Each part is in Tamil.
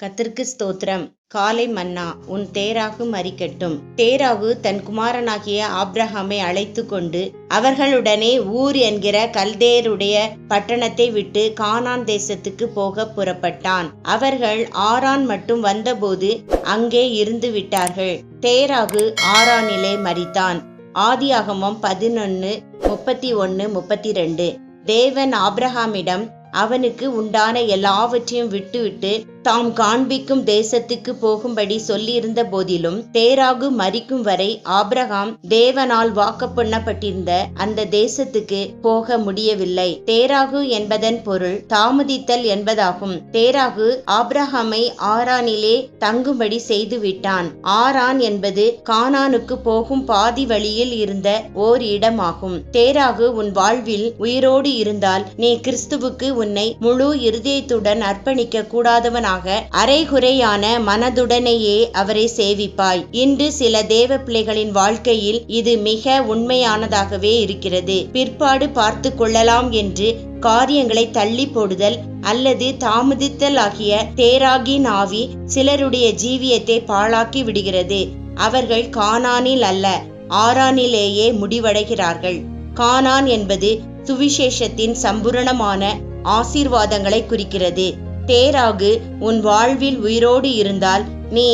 கத்திற்கு ஸ்தோத்திரம். காலை மன்னா உன் தேராகு மறிக்கட்டும். தேராகு தன் குமாரனாகிய ஆப்ரஹாமை அழைத்து கொண்டு அவர்களுடனே ஊர் என்கிற கல்தேருடைய பட்டணத்தை விட்டு கானான் தேசத்துக்கு போக புறப்பட்டான். அவர்கள் ஆரான் மட்டும் வந்தபோது அங்கே இருந்து விட்டார்கள். தேராகு ஆரானிலே மறித்தான் ஆதியாகமம் பதினொன்னு முப்பத்தி ஒன்னு முப்பத்தி ரெண்டு தேவன் ஆப்ரஹாமிடம் அவனுக்கு உண்டான எல்லாவற்றையும் விட்டுவிட்டு தாம் காண்பிக்கும் தேசத்துக்கு போகும்படி சொல்லியிருந்த போதிலும் தேராகு மறிக்கும் வரை ஆப்ரஹாம் தேவனால் வாக்கு பண்ணப்பட்டிருந்த அந்த தேசத்துக்கு போக முடியவில்லை. தேராகு என்பதன் பொருள் தாமதித்தல் என்பதாகும். தேராகு ஆப்ரஹாமை ஆரானிலே தங்கும்படி செய்து விட்டான் ஆரான் என்பது கானானுக்கு போகும் பாதி வழியில் இருந்த ஓர் இடமாகும். தேராகு உன் வாழ்வில் உயிரோடு இருந்தால் நீ கிறிஸ்துவுக்கு உன்னை முழு இருதயத்துடன் அர்ப்பணிக்க கூடாதவனாக அரைகுறையான மனதுடனேயே அவரை சேவிப்பாய். இன்று சில தேவ பிள்ளைகளின் வாழ்க்கையில் இது மிக உண்மையானதாகவே இருக்கிறது. பிற்பாடு பார்த்து கொள்ளலாம் என்று காரியங்களை தள்ளி போடுதல் அல்லது தாமதித்தல் ஆகிய தேராகின் ஆவி சிலருடைய ஜீவியத்தை பாழாக்கி விடுகிறது. அவர்கள் கானானில் அல்ல ஆரானிலேயே முடிவடைகிறார்கள். கானான் என்பது சுவிசேஷத்தின் சம்பூரணமான ஆசீர்வாதங்களை குறிக்கிறது. தேராகு உன் வாழ்வில் உயிரோடு இருந்தால் நீ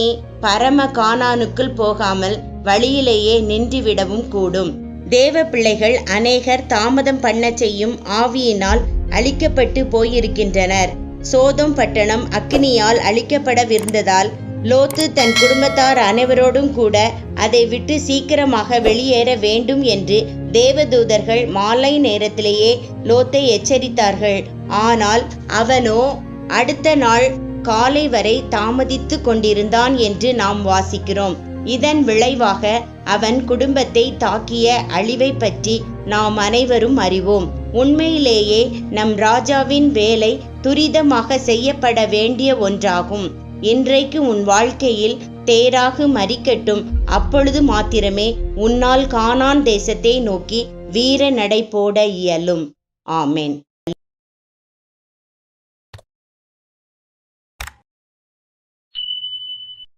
பரம கானானுக்குள் போகாமல் வழியிலேயே நின்றுவிடவும் கூடும். தேவ பிள்ளைகள் அநேகர் தாமதம் பண்ண செய்யும் ஆவியினால் அழிக்கப்பட்டு போயிருக்கின்றனர். சோதம் பட்டணம் அக்னியால் அழிக்கப்படவிருந்ததால் லோத்து தன் குடும்பத்தார் அனைவரோடும் கூட அதை விட்டு சீக்கிரமாக வெளியேற வேண்டும் என்று தேவதூதர்கள் மாலை நேரத்திலேயே லோத்தை எச்சரித்தார்கள். ஆனால் அவனோ அடுத்த நாள் காலை வரை தாமதித்து கொண்டிருந்தான் என்று நாம் வாசிக்கிறோம். இதன் விளைவாக அவன் குடும்பத்தை தாக்கிய அழிவை பற்றி நாம் அனைவரும் அறிவோம். உண்மையிலேயே நம் ராஜாவின் வேலை துரிதமாக செய்யப்பட வேண்டிய ஒன்றாகும். இன்றைக்கு உன் வாழ்க்கையில் தேராகு மறிக்கட்டும். அப்பொழுது மாத்திரமே உன்னால் கானான் தேசத்தை நோக்கி வீர நடை போட இயலும். ஆமேன்.